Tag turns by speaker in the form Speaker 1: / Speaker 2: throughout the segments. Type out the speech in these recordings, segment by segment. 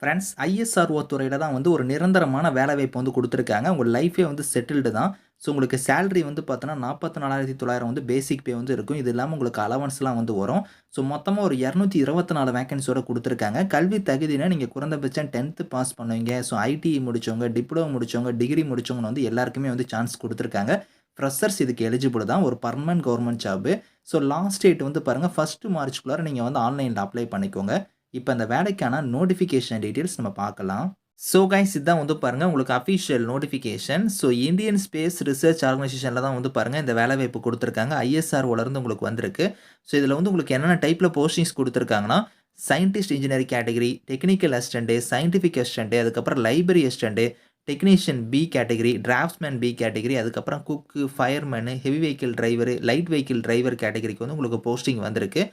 Speaker 1: Friends ISRO துறையில் தான் வந்து ஒரு நிரந்தரமான வேலைவாய்ப்பு வந்து கொடுத்துருக்காங்க உங்கள் லைஃபே வந்து செட்டில்டு தான். ஸோ உங்களுக்கு சேலரி வந்து பார்த்தோன்னா 44,900 வந்து பேசிக் பே வந்து இருக்கும். இது இல்லாமல் உங்களுக்கு அலவன்ஸ்லாம் வந்து வரும். ஸோ மொத்தமாக ஒரு இரநூத்தி இருபத்தி நாலு வேகன்சியோட கொடுத்துருக்காங்க கல்வி தகுதினா நீங்கள் குறைந்தபட்சம் 10த் பாஸ் பண்ணுவீங்க. ஸோ ஐடிஇ முடிச்சவங்க, டிப்ளமோ முடிச்சவங்க, டிகிரி முடிச்சவங்கன்னு வந்து எல்லாருக்குமே வந்து சான்ஸ் கொடுத்துருக்காங்க ஃப்ரெஷர்ஸ் இதுக்கு எலிஜிபிள் தான். ஒரு permanent government job so last date வந்து பாருங்கள் ஃபஸ்ட்டு மார்ச்சுக்குள்ளார நீங்கள் வந்து ஆன்லைனில் அப்ளை பண்ணிக்கோங்க. இப்போ அந்த வேலைக்கான நோட்டிஃபிகேஷன் டீட்டெயில்ஸ் நம்ம பார்க்கலாம். ஸோ கைஸ் இதுதான் வந்து பாருங்கள் உங்களுக்கு official notification. So Indian space research ஆர்கனைசேஷனில் தான் வந்து பாருங்கள் இந்த வேலைவாய்ப்பு கொடுத்துருக்காங்க ஐஎஸ்ஆர்ஓல இருந்து உங்களுக்கு வந்திருக்கு. ஸோ இதில் வந்து உங்களுக்கு என்னென்ன டைப்பில் போஸ்டிங்ஸ் கொடுத்துருக்காங்கன்னா scientist engineering category, technical assistant scientific assistant அதுக்கப்புறம் library assistant technician B category, draftsman B category, அதுக்கப்புறம் cook, fireman, heavy vehicle driver light vehicle driver கேட்டகரிக்கு வந்து உங்களுக்கு போஸ்டிங் வந்திருக்கு.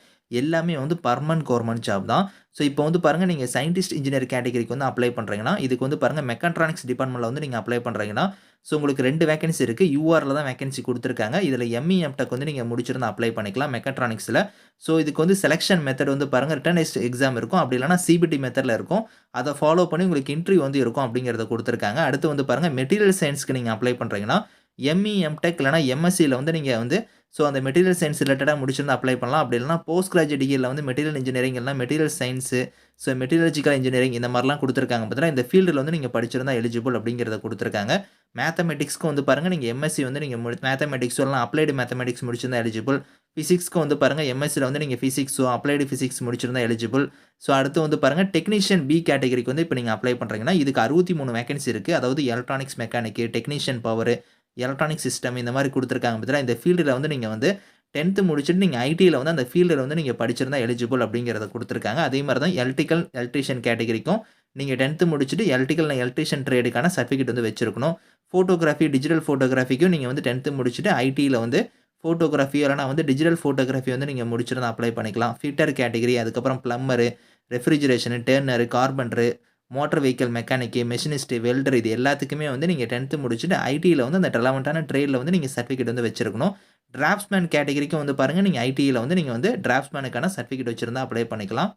Speaker 1: எல்லாமே வந்து பர்மனன்ட் கவர்மெண்ட் ஜாப் தான். ஸோ இப்போ வந்து பாருங்க நீங்கள் சயின்டிஸ்ட் இன்ஜினியர் கேட்டகரிக்கு வந்து அப்ளை பண்ணுறீங்கன்னா இதுக்கு வந்து பாருங்க மெக்காட்ரானிக்ஸ் டிபார்ட்மெண்ட்டில் வந்து நீங்கள் அப்ளை பண்ணுறீங்கன்னா ஸோ உங்களுக்கு ரெண்டு வேக்கன்சி இருக்குது யூஆரில் தான் வேக்கன்சி கொடுத்துருக்காங்க இதில் எம்இஎம்டெக் வந்து நீங்கள் முடிச்சிருந்து அப்ளை பண்ணிக்கலாம் மெக்காட்ரானிக்ஸ்ல. ஸோ இதுக்கு வந்து செலெக்ஷன் மெத்தட் வந்து பாருங்க ரிட்டன் டெஸ்ட் எக்ஸாம் இருக்கும். அப்படி இல்லைனா சிபிடி மெத்தடில் இருக்கும். அதை ஃபாலோ பண்ணி உங்களுக்கு இன்டர்வியூ வந்து இருக்கும் அப்படிங்கிறத கொடுத்துருக்காங்க அடுத்து வந்து பாருங்க மெட்டீரியல் சயின்ஸ்க்கு நீங்கள் அப்ளை பண்ணுறீங்கன்னா எம்இஎம்டெக் இல்லைனா எம்எஸ்சியில் வந்து நீங்கள் வந்து ஸோ அந்த மெட்டீரியல் சயின்ஸ் ரிலேட்டடாக முடிச்சிருந்தா அப்ளை பண்ணலாம். அப்படி இல்லைனா போஸ்ட் கிராஜுவேட் டிகிரியில் வந்து மெட்டீரியல் இன்ஜினியரிங் இல்லை material science so metallurgical engineering இந்த மாதிரிலாம் கொடுத்துருக்காங்க பார்த்தீங்கன்னா, இந்த ஃபீல்டில் வந்து நீங்கள் படிச்சிருந்தா எலிஜிபிள் அப்படிங்கிறத கொடுத்துருக்காங்க மேத்தமெட்டிக்ஸ்க்கு வந்து பாருங்கள் நீங்கள் எம்எஸ்சி வந்து நீங்கள் முடி மேத்தமெட்டிக்ஸோ இல்லை அப்ளைடு மேத்தமேட்டிக்ஸ் முடிச்சிருந்தா எலிஜிபிள். ஃபிசிக்ஸ்க்கு வந்து பாருங்கள் எம்எஸ்சியில் வந்து நீங்கள் ஃபிசிக்ஸோ அப்ளைடு ஃபிசிக்ஸ் முடிச்சிருந்தா எலிஜிபிள். ஸோ அடுத்து வந்து பாருங்கள் டெக்னீஷியன் பி கேட்டகரிக்கு வந்து இப்போ நீங்கள் அப்ளை பண்ணுறீங்கன்னா இதுக்கு 63 வேக்கன்சி இருக்குது அதாவது electronics mechanic technician power, electronic system இந்த மாதிரி கொடுத்துருக்காங்க பார்த்தீங்களா, இந்த ஃபீல்டில் வந்து நீங்கள் வந்து 10த் முடிச்சுட்டு நீங்கள் ஐடியில் வந்து அந்த ஃபீல்டில் வந்து நீங்கள் படிச்சிருந்தா எலிஜிபிள் அப்படிங்கிறத கொடுத்துருக்காங்க அதே மாதிரி தான் எலக்ட்ரிக்கல் எலக்ட்ரீஷியன் கேட்டகரிக்கும் நீங்கள் டென்த்து முடிச்சுட்டு எலக்ட்ரிக்கல் எலக்ட்ரீஷியன் ட்ரேடுக்கான சர்டிஃபிகேட் வந்து வச்சிருக்கணும். ஃபோட்டோகிராஃபி, டிஜிட்டல் ஃபோட்டோகிராஃபிக்கும் நீங்கள் வந்து 10த் முடிச்சுட்டு ஐடியில் வந்து ஃபோட்டோகிராஃபி இல்லைனா வந்து டிஜிட்டல் ஃபோட்டோகிராஃபி வந்து நீங்கள் முடிச்சிருந்தா அப்ளை பண்ணிக்கலாம். ஃபிட்டர் கேட்டகரி, அதுக்கப்புறம் plumber refrigeration turner carpenter motor vehicle mechanic machinist, welder இது எல்லாத்துக்குமே வந்து நீங்கள் டென்த்து முடிச்சுட்டு ஐடியில் வந்து அந்த ரெலவெண்ட்டான ட்ரேடில் வந்து நீங்கள் சர்டிஃபிகேட் வந்து வச்சிருக்கணும். டிராஃப்ட்ஸ்மேன் கேட்டகரிக்கும் வந்து பாருங்கள் நீங்கள் ஐடியில் வந்து நீங்கள் வந்து டிராஃப்ட்ஸ்மேனுக்கான சர்டிஃபிகேட் வச்சுருந்தா அப்ளை பண்ணிக்கலாம்.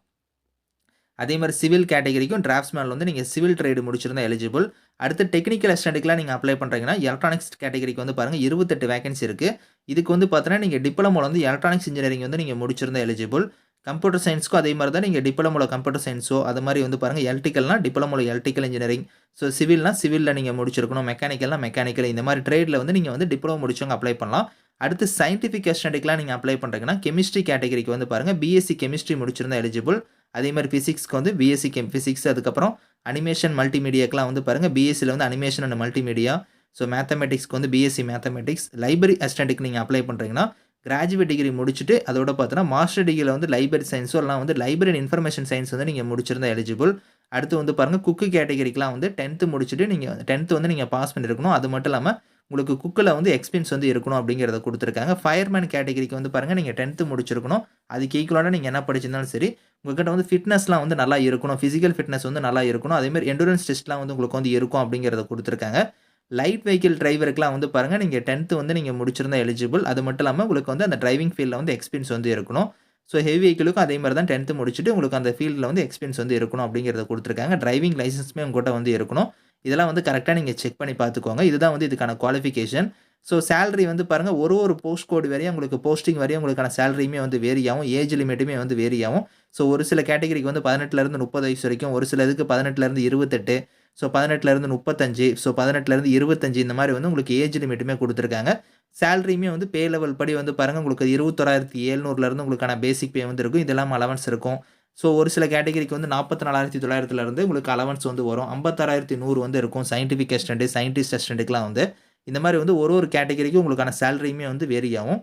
Speaker 1: அதே மாதிரி சிவில் கேட்டகரிக்கும் டிராஃப்ட்ஸ்மேன்ல வந்து நீங்கள் சிவில் ட்ரேடு முடிச்சிருந்தா எலிஜிபிள். அடுத்து டெக்னிக்கல் அசிஸ்டன்ட்க்குலாம் நீங்கள் அப்ளை பண்ணுறீங்கன்னா எலக்ட்ரானிக்ஸ் கேட்டகரிக்கு வந்து பாருங்கள் இருபத்தெட்டு வேகன்சி இருக்குது இதுக்கு வந்து பார்த்தீங்கன்னா, நீங்கள் டிப்ளமோவில் வந்து எலக்ட்ரானிக்ஸ் இன்ஜினியரிங் வந்து நீங்கள் முடிச்சிருந்தா எலிஜிபிள். கம்ப்யூட்டர் சயின்ஸ்க்கும் அதே மாதிரி தான் நீங்கள் டிப்ளமோவில் கம்ப்யூட்டர் சயின்ஸோ அது மாதிரி வந்து பாருங்கள் எலக்ட்ரிக்கல்னால் டிப்ளமோவில் எலக்ட்ரிக்கல் இன்ஜினியரிங், ஸோ சிவில்னால் சிவிலில் நீங்கள் முடிச்சிருக்கணும். மெக்கானிக்கல்னால் மெக்கானிக்கல் இந்த மாதிரி ட்ரேடில் வந்து நீங்கள் வந்து டிப்ளமோ முடிச்சவங்க அப்ளை பண்ணலாம். அடுத்து சயின்டிஃபிக் அசிஸ்டன்ட்க்குலாம் நீங்கள் அப்ளை பண்ணுறீங்கன்னா கெமிஸ்ட்ரி கேட்டகரிக்கு வந்து பாருங்கள் பிஎஸ்சி கெமிஸ்ட்ரி முடிச்சிருந்தா எலிஜிபிள். அதே மாதிரி ஃபிசிக்ஸ்க்கு வந்து பிஎஸ்சி கெம் ஃபிசிக்ஸ் அதுக்கப்புறம் அனிமேஷன் மல்டிமீடியாக்கெலாம் வந்து பாருங்க பிஎஸ்சியில் வந்து அனிமேஷன் அண்ட் மல்டிமீடியா, ஸோ மேத்தமேட்டிக்ஸ்க்கு வந்து பிஎஸ்சி மேத்தமெட்டிக்ஸ் லைப்ரரி அசிஸ்டன்ட்க்கு நீங்கள் அப்ளை பண்ணுறீங்கன்னா கிராஜுவேட் டிகிரி முடிச்சுட்டு அதோட பார்த்தோன்னா மாஸ்டர் டிகிரியில் வந்து லைப்ரரி சயின்ஸோ எல்லாம் வந்து லைப்ரரி அண்ட் இன்ஃபர்மேஷன் சயின்ஸ் வந்து நீங்கள் முடிச்சிருந்தா எலிஜிபிள். அடுத்து வந்து பாருங்கள் குக்கு கேட்டகரிக்கெலாம் வந்து 10த் முடிச்சுட்டு நீங்கள் டென்த்து வந்து நீங்கள் பாஸ் பண்ணியிருக்கணும். அது மட்டும் இல்லாமல் உங்களுக்கு குக்கில் வந்து எக்ஸ்பீரியன்ஸ் வந்து இருக்கணும் அப்படிங்கிறத கொடுத்துருக்காங்க ஃபயர்மேன் கேட்டகரிக்கு வந்து பாருங்கள் நீங்கள் டென்த்து முடிச்சிருக்கணும். அதுக்கு ஈக்குவலா நீங்கள் என்ன படிச்சிருந்தாலும் சரி, உங்கள்கிட்ட வந்து ஃபிட்னஸ்லாம் வந்து நல்லா இருக்கணும். ஃபிசிக்கல் ஃபிட்னஸ் வந்து நல்லா இருக்கணும். அதேமாதிரி மாரி எண்டுரன்ஸ் டெஸ்ட்லாம் வந்து உங்களுக்கு வந்து இருக்கும் அப்படிங்கிறத கொடுத்துருக்காங்க லைட் வெஹிக்கிள் டிரைவருக்குலாம் வந்து பாருங்கள் நீங்கள் டென்த்து வந்து நீங்கள் முடிச்சிருந்தா எலிஜிபிள். அது மட்டும் இல்லாமல் உங்களுக்கு வந்து அந்த டிரைவிங் ஃபீல்டில் வந்து எக்ஸ்பீரியன்ஸ் வந்து இருக்கணும். ஸோ ஹெவி வெஹிக்கிளுக்கும் அதே மாதிரி தான் 10த் முடிச்சுட்டு உங்களுக்கு அந்த ஃபீல்டில் வந்து எக்ஸ்பீரியன்ஸ் வந்து இருக்கணும் அப்படிங்கிறத கொடுத்துருக்காங்க டிரைவிங் லைசன்ஸுமே உங்கள்கிட்ட வந்து இருக்கணும். இதெல்லாம் வந்து கரெக்டாக நீங்கள் செக் பண்ணி பார்த்துக்கோங்க. இதுதான் வந்து இதுக்கான குவாலிஃபிகேஷன். ஸோ சேலரி வந்து பாருங்க ஒரு ஒரு போஸ்ட் கோட் வரையும் உங்களுக்கு போஸ்டிங் வரையும் உங்களுக்கான சேலரியுமே வந்து வேரி ஆகும். ஏஜ் லிமிட்டுமே வந்து வேரி ஆகும். ஸோ ஒரு சில கேட்டகரிக்கு வந்து 18லருந்து 30 வயசு வரைக்கும், ஒரு சில இதுக்கு 18லருந்து 28, ஸோ 18லருந்து 35, ஸோ 18லருந்து 25 இந்த மாதிரி வந்து உங்களுக்கு ஏஜ் லிமிட்டுமே கொடுத்துருக்காங்க சேலரியுமே வந்து பே லெவல் படி வந்து பாருங்கள் உங்களுக்கு 21,700லருந்து உங்களுக்கான பேசிக் பே வந்து இருக்கும். இதெல்லாம் அலவன்ஸ் இருக்கும். ஸோ ஒரு சில கேட்டகரிக்கு வந்து 44,900லருந்து உங்களுக்கு அலவன்ஸ் வந்து வரும். 56,100 வந்து இருக்கும். சயின்டிஃபிக் அஸ்டண்ட்டு சயின்டிஸ்ட் அசிஸ்டன்ட்க்குலாம் வந்து இந்த மாதிரி வந்து ஒரு ஒரு கேட்டகரிக்கும் உங்களுக்கான சேலரியுமே வந்து வேரி ஆகும்.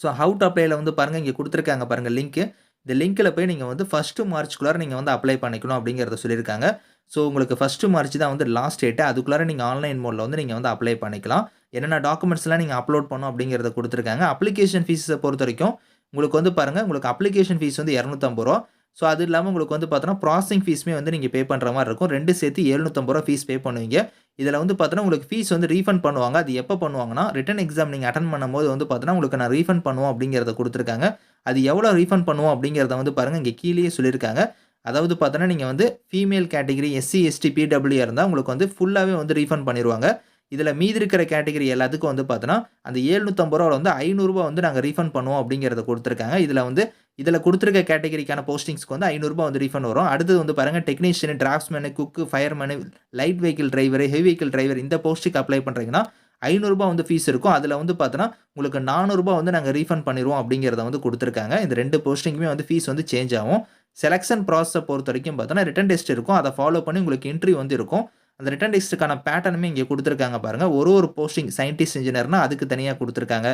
Speaker 1: ஸோ ஹவு டு அப்ளைல வந்து பாருங்கள் இங்கே கொடுத்துருக்காங்க பாருங்கள் லிங்க். இந்த லிங்க்கில் போய் நீங்கள் வந்து ஃபஸ்ட்டு மார்ச்சுக்குள்ளார நீங்கள் வந்து அப்ளை பண்ணிக்கணும் அப்படிங்கிறத சொல்லியிருக்காங்க. ஸோ உங்களுக்கு ஃபஸ்ட்டு மார்ச் தான் வந்து லாஸ்ட் டேட்டு அதுக்குள்ளார நீங்கள் ஆன்லைன் மோடில் வந்து நீங்கள் வந்து அப்ளை பண்ணிக்கலாம். என்னென்ன டாக்குமெண்ட்ஸ்லாம் நீங்கள் அப்லோட் பண்ணும் அப்படிங்கிறத கொடுத்துருக்காங்க அப்ளிகேஷன் ஃபீஸை பொறுத்த வரைக்கும் உங்களுக்கு வந்து பாருங்கள் உங்களுக்கு அப்ளிகேஷன் ஃபீஸ் வந்து இரநூத்தம்பது ரூபா ஸோ அது இல்லாமல் உங்களுக்கு வந்து பார்த்தோன்னா ப்ராசஸிங் ஃபீஸுமே வந்து நீங்கள் பே பண்ணுற மாதிரி இருக்கும். ரெண்டு சேர்த்து ரூ. 750 ஃபீஸ் பே பண்ணுவீங்க. இதில் வந்து பார்த்தோன்னா உங்களுக்கு ஃபீஸ் வந்து ரீஃபண்ட் பண்ணுவாங்க. அது எப்போ பண்ணுவாங்கன்னா, ரிட்டன் எக்ஸாம் நீங்கள் அட்டன் பண்ணும்போது வந்து பார்த்தோன்னா, உங்களுக்கு நான் ரீஃபண்ட் பண்ணுவோம் அப்படிங்கிறத கொடுத்துருக்காங்க அது எவ்வளோ ரீஃபண்ட் பண்ணுவோம் அப்படிங்கிறத வந்து பாருங்க இங்கே கீழேயே சொல்லியிருக்காங்க. அதாவது பார்த்தோன்னா நீங்கள் வந்து female category SC ST PWD இருந்தால் உங்களுக்கு வந்து ஃபுல்லாகவே வந்து ரீஃபண்ட் பண்ணிடுவாங்க இதில் மீதி இருக்கிற கேட்டகரி எல்லாத்துக்கும் வந்து பார்த்தோன்னா அந்த ஏழ்நூற்றம்பது ரூபாவில் வந்து ஐநூறுரூவா வந்து நாங்கள் ரீஃபண்ட் பண்ணுவோம் அப்படிங்கிறத கொடுத்துருக்காங்க. இதில் வந்து இதில் கொடுத்துருக்க கேட்டகரிக்கான போஸ்டிங்ஸ்க்கு வந்து ஐநூறுரூபா வந்து ரீஃபண்ட் வரும். அடுத்தது வந்து பாருங்கள் technician draftsman cook fireman light vehicle driver heavy vehicle driver இந்த போஸ்ட்டுக்கு அப்ளை பண்ணுறீங்கன்னா ஐநூறுரூபா வந்து ஃபீஸ் இருக்கும். அதில் வந்து பார்த்தோன்னா உங்களுக்கு நானூறுரூபா வந்து நாங்கள் ரீஃபண்ட் பண்ணிடுவோம் அப்படிங்கிறத வந்து கொடுத்துருக்காங்க. இந்த ரெண்டு போஸ்டிங்குமே வந்து ஃபீஸ் வந்து சேஞ்ச் ஆகும். செலெக்ஷன் ப்ராசஸை பொறுத்த வரைக்கும் பார்த்தோன்னா ரிட்டன் டெஸ்ட் இருக்கும். அதை ஃபாலோ பண்ணி உங்களுக்கு இன்ட்ரி வந்து இருக்கும். அந்த ரிட்டன் டெஸ்ட்டுக்கான பேட்டர்னுமே இங்கே கொடுத்துருக்காங்க பாருங்கள் ஒரு ஒரு போஸ்டிங் சயின்டிஸ்ட் இன்ஜினியர்னா அதுக்கு தனியாக கொடுத்துருக்காங்க.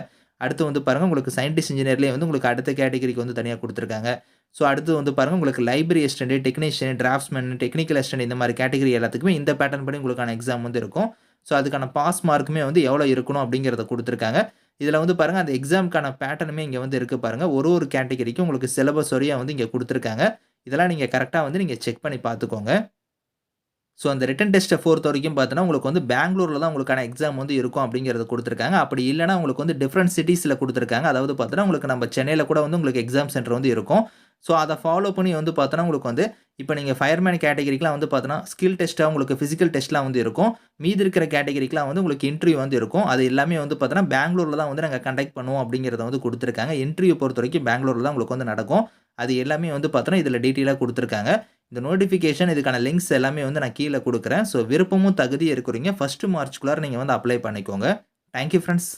Speaker 1: அடுத்து வந்து பாருங்கள் உங்களுக்கு சயின்டிஸ்ட் இன்ஜினியர்லேயே வந்து உங்களுக்கு அடுத்த கேட்டகரிக்கு வந்து தனியாக கொடுத்துருக்காங்க. ஸோ அடுத்து வந்து பாருங்கள் உங்களுக்கு library assistant technician draftsman technical assistant இந்த மாதிரி கேட்டகரி எல்லாத்துக்குமே இந்த பேட்டர்ன் படி உங்களுக்கான எக்ஸாம் வந்து இருக்கும். ஸோ அதுக்கான பாஸ் மார்க்குமே வந்து எவ்வளோ இருக்கணும் அப்படிங்கிறத கொடுத்துருக்காங்க. இதில் வந்து பாருங்கள் அந்த எக்ஸாமுக்கான பேட்டர்னுமே இங்கே வந்து இருக்குது பாருங்கள் ஒரு ஒரு கேட்டகரிக்கும் உங்களுக்கு சிலபஸ் வரையாக வந்து இங்கே கொடுத்துருக்காங்க. இதெல்லாம் நீங்கள் கரெக்டாக வந்து நீங்கள் செக் பண்ணி பார்த்துக்கோங்க. ஸோ அந்த ரிட்டன் டெஸ்ட்டை ஃபோர்த் வரைக்கும் பார்த்தீங்கன்னா உங்களுக்கு வந்து பெங்களூரில் தான் உங்களுக்கான எக்ஸாம் வந்து இருக்கும் அப்படிங்கிறது கொடுத்துருக்காங்க. அப்படி இல்லைனா உங்களுக்கு வந்து டிஃப்ரெண்ட் சிட்டிஸில் கொடுத்துருக்காங்க. அதாவது பார்த்தீங்கன்னா உங்களுக்கு நம்ம சென்னையில் கூட வந்து உங்களுக்கு எக்ஸாம் சென்டர் வந்து இருக்கும். ஸோ அதை ஃபாலோ பண்ணி வந்து பார்த்தோன்னா உங்களுக்கு வந்து இப்போ நீங்கள் ஃபயர்மேன் கேட்டகரிக்கெலாம் வந்து பார்த்தோன்னா ஸ்கில் டெஸ்ட்டாக உங்களுக்கு ஃபிசிக்கல் டெஸ்ட்லாம் வந்து இருக்கும். மீதி இருக்கிற கேட்டகரிக்கெலாம் வந்து உங்களுக்கு இன்டர்வியூ வந்து இருக்கும். அது எல்லாமே வந்து பார்த்தோன்னா பெங்களூரில் தான் வந்து நாங்கள் கண்டக்ட் பண்ணுவோம் அப்படிங்கிறத வந்து கொடுத்துருக்காங்க. இன்டர்வியூ பொறுத்த வரைக்கும் பெங்களூரில் தான் உங்களுக்கு வந்து நடக்கும். அது எல்லாமே வந்து பார்த்தோன்னா இதில் டீட்டெயிலாக கொடுத்துருக்காங்க. இந்த நோட்டிஃபிகேஷன் இதுக்கான லிங்க்ஸ் எல்லாமே வந்து நான் கீழே கொடுக்குறேன். ஸோ விருப்பமும் தகுதி இருக்கிறீங்க. ஃபஸ்ட்டு மார்ச்குள்ளார நீங்கள் வந்து அப்ளை பண்ணிக்கோங்க. Thank you friends